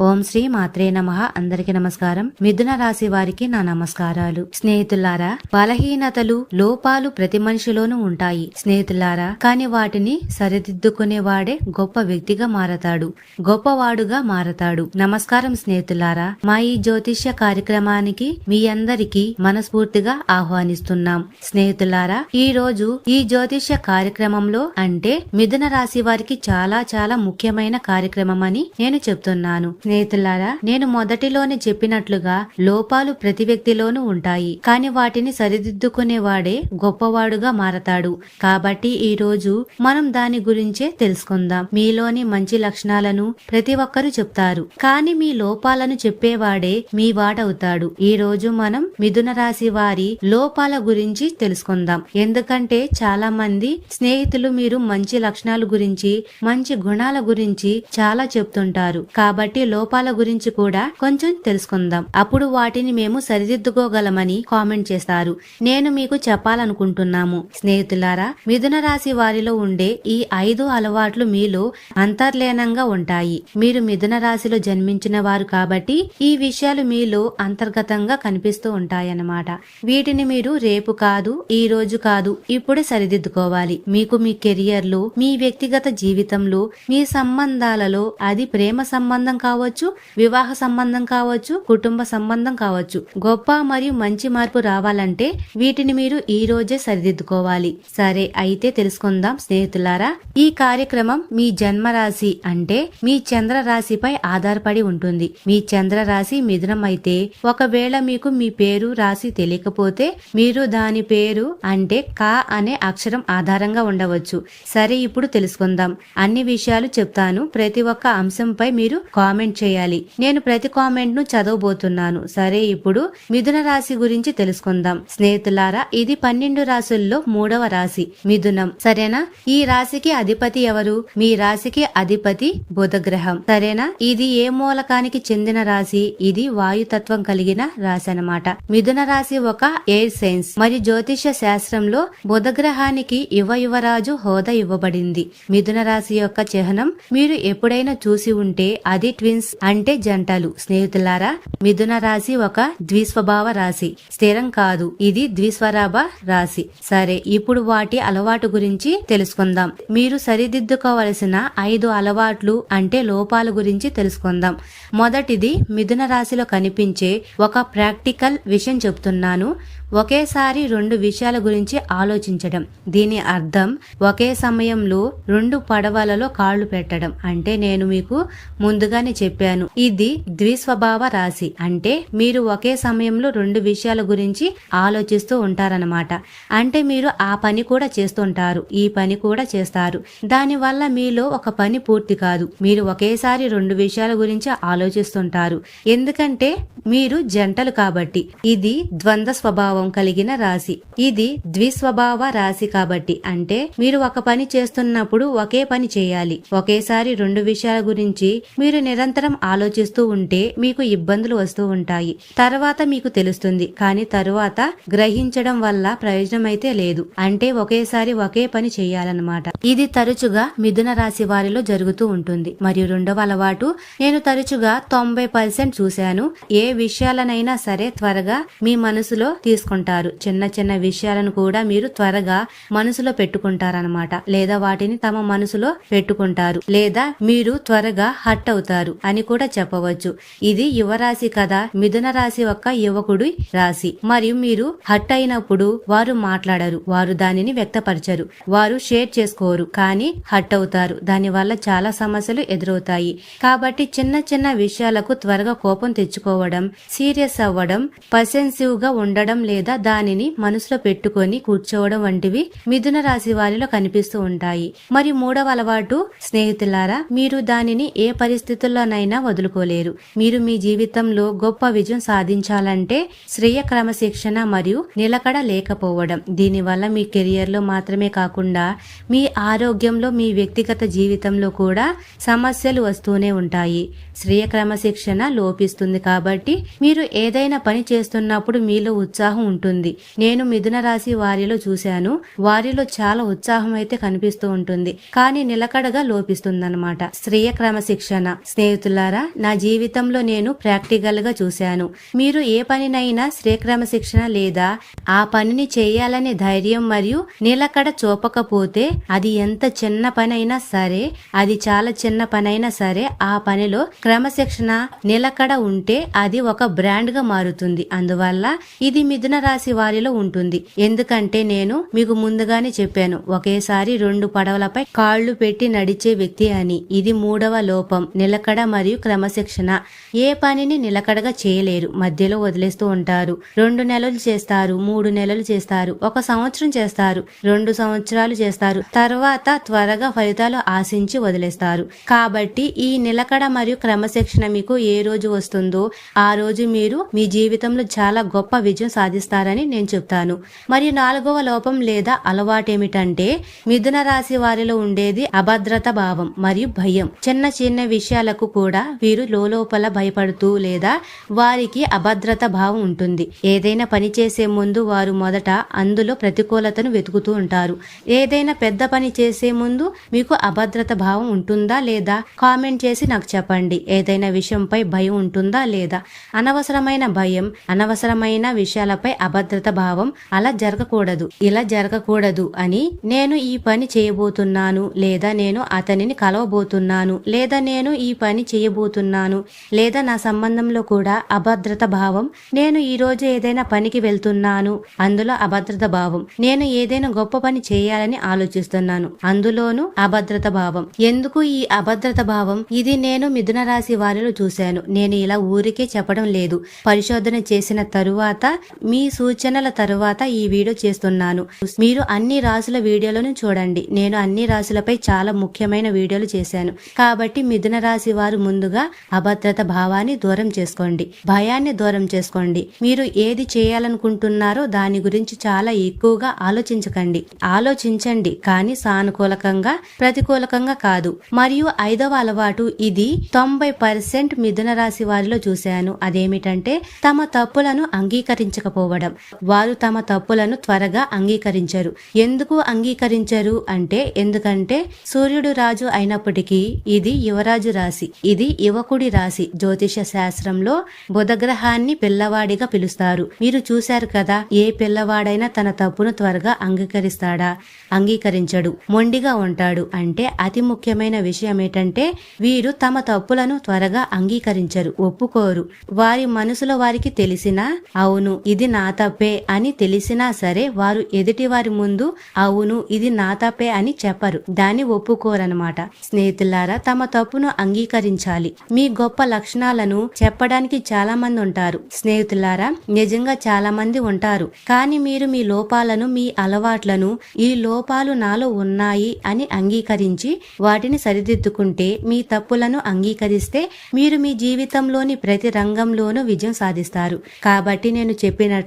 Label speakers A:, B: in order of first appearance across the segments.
A: ఓం శ్రీ మాత్రే నమ. అందరికి నమస్కారం. మిథున రాశి వారికి నా నమస్కారాలు. స్నేహితులారా బలహీనతలు లోపాలు ప్రతి మనిషిలోనూ ఉంటాయి. స్నేహితులారా కాని వాటిని సరిదిద్దుకునేవాడే గొప్ప వ్యక్తిగా మారతాడు. గొప్పవాడుగా మారతాడు. నమస్కారం స్నేహితులారా. మా ఈ జ్యోతిష్య కార్యక్రమానికి మీ అందరికీ మనస్ఫూర్తిగా ఆహ్వానిస్తున్నాం. స్నేహితులారా ఈ రోజు ఈ జ్యోతిష్య కార్యక్రమంలో అంటే మిథున రాశి వారికి చాలా చాలా ముఖ్యమైన కార్యక్రమం అని నేను చెప్తున్నాను. స్నేహితులారా నేను మొదటిలోనే చెప్పినట్లుగా లోపాలు ప్రతి వ్యక్తిలోనూ ఉంటాయి. కానీ వాటిని సరిదిద్దుకునేవాడే గొప్పవాడుగా మారతాడు. కాబట్టి ఈ రోజు మనం దాని గురించే తెలుసుకుందాం. మీలోని మంచి లక్షణాలను ప్రతి ఒక్కరూ చెప్తారు. కానీ మీ లోపాలను చెప్పేవాడే మీ వాడవుతాడు. ఈ రోజు మనం మిథున రాశి వారి లోపాల గురించి తెలుసుకుందాం. ఎందుకంటే చాలా మంది స్నేహితులు మీరు మంచి లక్షణాల గురించి మంచి గుణాల గురించి చాలా చెప్తుంటారు. కాబట్టి లోపాల గురించి కూడా కొంచెం తెలుసుకుందాం. అప్పుడు వాటిని మేము సరిదిద్దుకోగలమని కామెంట్ చేస్తారు. నేను మీకు చెప్పాలనుకుంటున్నాము. స్నేహితులారా మిథున రాశి వారిలో ఉండే ఈ ఐదు అలవాట్లు మీలో అంతర్లీనంగా ఉంటాయి. మీరు మిథున రాశిలో జన్మించిన వారు కాబట్టి ఈ విషయాలు మీలో అంతర్గతంగా కనిపిస్తూ ఉంటాయన్నమాట. వీటిని మీరు రేపు కాదు ఈ రోజు కాదు ఇప్పుడే సరిదిద్దుకోవాలి. మీకు మీ కెరియర్లో మీ వ్యక్తిగత జీవితంలో మీ సంబంధాలలో అది ప్రేమ సంబంధం కావచ్చు వివాహ సంబంధం కావచ్చు కుటుంబ సంబంధం కావచ్చు. గొప్ప మరియు మంచి మార్పు రావాలంటే వీటిని మీరు ఈ రోజే సరిదిద్దుకోవాలి. సరే అయితే తెలుసుకుందాం స్నేహితులారా ఈ కార్యక్రమం మీ జన్మ రాశి అంటే మీ చంద్ర రాశిపై ఆధారపడి ఉంటుంది. మీ చంద్ర రాశి మిథునం అయితే ఒకవేళ మీకు మీ పేరు రాశి తెలియకపోతే మీరు దాని పేరు అంటే కా అనే అక్షరం ఆధారంగా ఉండవచ్చు. సరే ఇప్పుడు తెలుసుకుందాం. అన్ని విషయాలు చెప్తాను. ప్రతి ఒక్క అంశంపై మీరు కామెంట్ చేయాలి. నేను ప్రతి కామెంట్ను చదవబోతున్నాను. సరే ఇప్పుడు మిథున రాశి గురించి తెలుసుకుందాం. స్నేహితులారా ఇది పన్నెండు రాశుల్లో మూడవ రాశి. మిథునం. సరేనా? ఈ రాశికి అధిపతి ఎవరు? మీ రాశికి అధిపతి బుధగ్రహం. సరేనా? ఇది ఏ మూలకానికి చెందిన రాశి? ఇది వాయుతత్వం కలిగిన రాశి అన్నమాట. మిథున రాశి ఒక ఎయిర్ సైన్స్ మరియు జ్యోతిష శాస్త్రంలో బుధగ్రహానికి యువ యువరాజు హోదా ఇవ్వబడింది. మిథున రాశి యొక్క చిహ్నం మీరు ఎప్పుడైనా చూసి ఉంటే అది ట్విన్స్ అంటే జంటలు. స్నేహితులారా మిథున రాశి ఒక ద్విస్వభావ రాశి. స్థిరం కాదు ఇది ద్విస్వరాభ రాశి. సరే ఇప్పుడు వాటి అలవాటు గురించి తెలుసుకుందాం. మీరు సరిదిద్దుకోవలసిన ఐదు అలవాట్లు అంటే లోపాల గురించి తెలుసుకుందాం. మొదటిది మిథున రాశిలో కనిపించే ఒక ప్రాక్టికల్ విషయం చెప్తున్నాను. ఒకేసారి రెండు విషయాల గురించి ఆలోచించడం. దీని అర్థం ఒకే సమయంలో రెండు పడవలలో కాళ్ళు పెట్టడం. అంటే నేను మీకు ముందుగానే చెప్పాను. ఇది ద్విస్వభావ రాశి. అంటే మీరు ఒకే సమయంలో రెండు విషయాల గురించి ఆలోచిస్తూ ఉంటారనమాట అంటే మీరు ఆ పని కూడా చేస్తుంటారు ఈ పని కూడా చేస్తారు. దానివల్ల మీలో ఒక పని పూర్తి కాదు. మీరు ఒకేసారి రెండు విషయాల గురించి ఆలోచిస్తుంటారు. ఎందుకంటే మీరు జంటలు కాబట్టి. ఇది ద్వంద్వ స్వభావం. కలిగిన రాశి. ఇది ద్విస్వభావ రాశి కాబట్టి అంటే మీరు ఒక పని చేస్తున్నప్పుడు ఒకే పని చేయాలి. ఒకేసారి రెండు విషయాల గురించి మీరు నిరంతరం ఆలోచిస్తూ ఉంటే మీకు ఇబ్బందులు వస్తూ ఉంటాయి. తర్వాత మీకు తెలుస్తుంది. కానీ తరువాత గ్రహించడం వల్ల ప్రయోజనం అయితే లేదు. అంటే ఒకేసారి ఒకే పని చేయాలన్నమాట. ఇది తరచుగా మిథున రాశి వారిలో జరుగుతూ ఉంటుంది. మరియు రెండవ అలవాటు నేను తరచుగా తొంభై పర్సెంట్ చూశాను. ఏ విషయాలనైనా సరే త్వరగా మీ మనసులో తీసుకుంటారు చిన్న చిన్న విషయాలను కూడా మీరు త్వరగా మనసులో పెట్టుకుంటారనమాట లేదా వాటిని తమ మనసులో పెట్టుకుంటారు. లేదా మీరు త్వరగా హట్ అవుతారు అని కూడా చెప్పవచ్చు. ఇది యువరాశి కదా. మిథున రాశి ఒక యువకుడి రాశి. మరియు మీరు హట్ అయినప్పుడు వారు మాట్లాడరు. వారు దానిని వ్యక్తపరచరు. వారు షేర్ చేసుకోరు. కానీ హట్ అవుతారు. దానివల్ల చాలా సమస్యలు ఎదురవుతాయి. కాబట్టి చిన్న చిన్న విషయాలకు త్వరగా కోపం తెచ్చుకోవడం సీరియస్ అవ్వడం పసెన్సివ్గా ఉండడం లేదా లేదా దానిని మనసులో పెట్టుకొని కూర్చోవడం వంటివి మిథున రాశి వారిలో కనిపిస్తూ ఉంటాయి. మరి మూడవ అలవాటు స్నేహితులారా మీరు దానిని ఏ పరిస్థితుల్లోనైనా వదులుకోలేరు. మీరు మీ జీవితంలో గొప్ప విజయం సాధించాలంటే శ్రేయ క్రమశిక్షణ మరియు నిలకడ లేకపోవడం. దీనివల్ల మీ కెరియర్లో మాత్రమే కాకుండా మీ ఆరోగ్యంలో మీ వ్యక్తిగత జీవితంలో కూడా సమస్యలు వస్తూనే ఉంటాయి. శ్రేయ క్రమశిక్షణ లోపిస్తుంది కాబట్టి మీరు ఏదైనా పని చేస్తున్నప్పుడు మీలో ఉత్సాహం ఉంటుంది. నేను మిథున రాశి వారిలో చూశాను. వారిలో చాలా ఉత్సాహం అయితే కనిపిస్తూ ఉంటుంది. కానీ నిలకడగా లోపిస్తుందన్నమాట. స్త్రీయ క్రమశిక్షణ. స్నేహితులారా నా జీవితంలో నేను ప్రాక్టికల్గా చూశాను. మీరు ఏ పనినైనా స్త్రీ క్రమశిక్షణ లేదా ఆ పనిని చేయాలనే ధైర్యం మరియు నిలకడ చూపకపోతే అది ఎంత చిన్న పనైనా సరే అది చాలా చిన్న పనైనా సరే ఆ పనిలో క్రమశిక్షణ నిలకడ ఉంటే అది ఒక బ్రాండ్గా మారుతుంది. అందువల్ల ఇది మిథున రాశి వారిలో ఉంటుంది. ఎందుకంటే నేను మీకు ముందుగానే చెప్పాను ఒకేసారి రెండు పడవలపై కాళ్ళు పెట్టి నడిచే వ్యక్తి అని. ఇది మూడవ లోపం నిలకడ మరియు క్రమశిక్షణ. ఏ పనిని నిలకడగా చేయలేరు మధ్యలో వదిలేస్తూ ఉంటారు. రెండు నెలలు చేస్తారు మూడు నెలలు చేస్తారు ఒక సంవత్సరం చేస్తారు రెండు సంవత్సరాలు చేస్తారు. తర్వాత త్వరగా ఫలితాలు ఆశించి వదిలేస్తారు. కాబట్టి ఈ నిలకడ మరియు క్రమశిక్షణ మీకు ఏ రోజు వస్తుందో ఆ రోజు మీరు మీ జీవితంలో చాలా గొప్ప విజయం సాధిస్తారు. చేస్తారని నేను చెప్తాను. మరియు నాలుగవ లోపం లేదా అలవాటు ఏమిటంటే మిథున రాశి వారిలో ఉండేది అభద్రత భావం మరియు భయం. చిన్న చిన్న విషయాలకు కూడా వీరు లోపల భయపడుతూ లేదా వారికి అభద్రత భావం ఉంటుంది. ఏదైనా పని చేసే ముందు వారు మొదట అందులో ప్రతికూలతను వెతుకుతూ ఉంటారు. ఏదైనా పెద్ద పని చేసే ముందు మీకు అభద్రత భావం ఉంటుందా లేదా కామెంట్ చేసి నాకు చెప్పండి. ఏదైనా విషయంపై భయం ఉంటుందా లేదా? అనవసరమైన భయం అనవసరమైన విషయాలపై అభద్రత భావం అలా జరగకూడదు. ఇలా జరగకూడదు అని నేను ఈ పని చేయబోతున్నాను లేదా నేను అతనిని కలవబోతున్నాను లేదా నేను ఈ పని చేయబోతున్నాను లేదా నా సంబంధంలో కూడా అభద్రత భావం నేను ఈ రోజు ఏదైనా పనికి వెళ్తున్నాను. అందులో అభద్రత భావం. నేను ఏదైనా గొప్ప పని చేయాలని ఆలోచిస్తున్నాను. అందులోనూ అభద్రత భావం. ఎందుకు ఈ అభద్రత భావం? ఇది నేను మిథున రాశి వారిలో చూశాను. నేను ఇలా ఊరికే చెప్పడం లేదు. పరిశోధన చేసిన తరువాత మీ సూచనల తరువాత ఈ వీడియో చేస్తున్నాను. మీరు అన్ని రాసుల వీడియోలను చూడండి. నేను అన్ని రాసులపై చాలా ముఖ్యమైన వీడియోలు చేశాను. కాబట్టి మిథున రాశి వారు ముందుగా అభద్రత భావాన్ని దూరం చేసుకోండి. భయాన్ని దూరం చేసుకోండి. మీరు ఏది చేయాలనుకుంటున్నారో దాని గురించి చాలా ఎక్కువగా ఆలోచించకండి. ఆలోచించండి కానీ సానుకూలకంగా ప్రతికూలకంగా కాదు. మరియు ఐదవ అలవాటు ఇది తొంభై పర్సెంట్ మిథున రాశి వారిలో చూశాను. అదేమిటంటే తమ తప్పులను అంగీకరించకపోవడం. వారు తమ తప్పులను త్వరగా అంగీకరించరు. ఎందుకు అంగీకరించరు అంటే ఎందుకంటే సూర్యుడు రాజు అయినప్పటికీ ఇది యువరాజు రాశి. ఇది యువకుడి రాశి. జ్యోతిష శాస్త్రంలో బుధగ్రహాన్ని పిల్లవాడిగా పిలుస్తారు. మీరు చూశారు కదా ఏ పిల్లవాడైనా తన తప్పును త్వరగా అంగీకరిస్తాడా? అంగీకరించడు. మొండిగా ఉంటాడు. అంటే అతి ముఖ్యమైన విషయం ఏంటంటే వీరు తమ తప్పులను త్వరగా అంగీకరించరు. ఒప్పుకోరు. వారి మనసులో వారికి తెలిసినా అవును ఇది నా నా తప్పే అని తెలిసినా సరే వారు ఎదుటి వారి ముందు అవును ఇది నా తప్పే అని చెప్పరు. దాన్ని ఒప్పుకోరనమాట స్నేహితులారా తమ తప్పును అంగీకరించాలి. మీ గొప్ప లక్షణాలను చెప్పడానికి చాలా మంది ఉంటారు. స్నేహితులారా నిజంగా చాలా మంది ఉంటారు. కానీ మీరు మీ లోపాలను మీ అలవాట్లను ఈ లోపాలు నాలో ఉన్నాయి అని అంగీకరించి వాటిని సరిదిద్దుకుంటే మీ తప్పులను అంగీకరిస్తే మీరు మీ జీవితంలోని ప్రతి రంగంలోనూ విజయం సాధిస్తారు. కాబట్టి నేను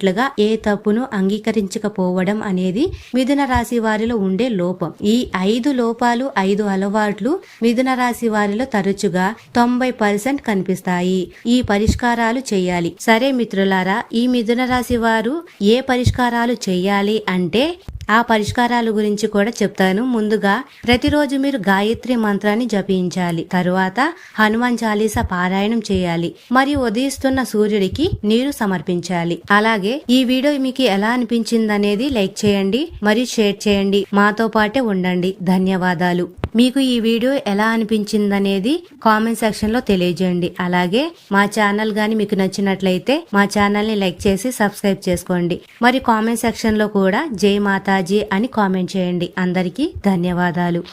A: చెప్పినట్లుగా ఏ తప్పును అంగీకరించకపోవడం అనేది మిథున రాశి వారిలో ఉండే లోపం. ఈ ఐదు లోపాలు ఐదు అలవాట్లు మిథున రాశి వారిలో తరచుగా తొంభై పర్సెంట్ కనిపిస్తాయి. ఈ పరిష్కారాలు చేయాలి. సరే మిత్రులారా ఈ మిథున రాశి వారు ఏ పరిష్కారాలు చేయాలి అంటే ఆ పరిష్కారాల గురించి కూడా చెప్తాను. ముందుగా ప్రతిరోజు మీరు గాయత్రి మంత్రాన్ని జపించాలి. తరువాత హనుమాన్ చాలీసా పారాయణం చేయాలి. మరియు ఉదయిస్తున్న సూర్యుడికి నీరు సమర్పించాలి. అలాగే ఈ వీడియో మీకు ఎలా అనిపించింది అనేది లైక్ చేయండి మరియు షేర్ చేయండి. మాతో పాటే ఉండండి. ధన్యవాదాలు. మీకు ఈ వీడియో ఎలా అనిపించిందనేది కామెంట్ సెక్షన్లో తెలియజేయండి. అలాగే మా ఛానల్ గాని మీకు నచ్చినట్లయితే మా ఛానల్ని లైక్ చేసి సబ్స్క్రైబ్ చేసుకోండి. మరి కామెంట్ సెక్షన్లో కూడా జై మాతాజీ అని కామెంట్ చేయండి. అందరికీ ధన్యవాదాలు.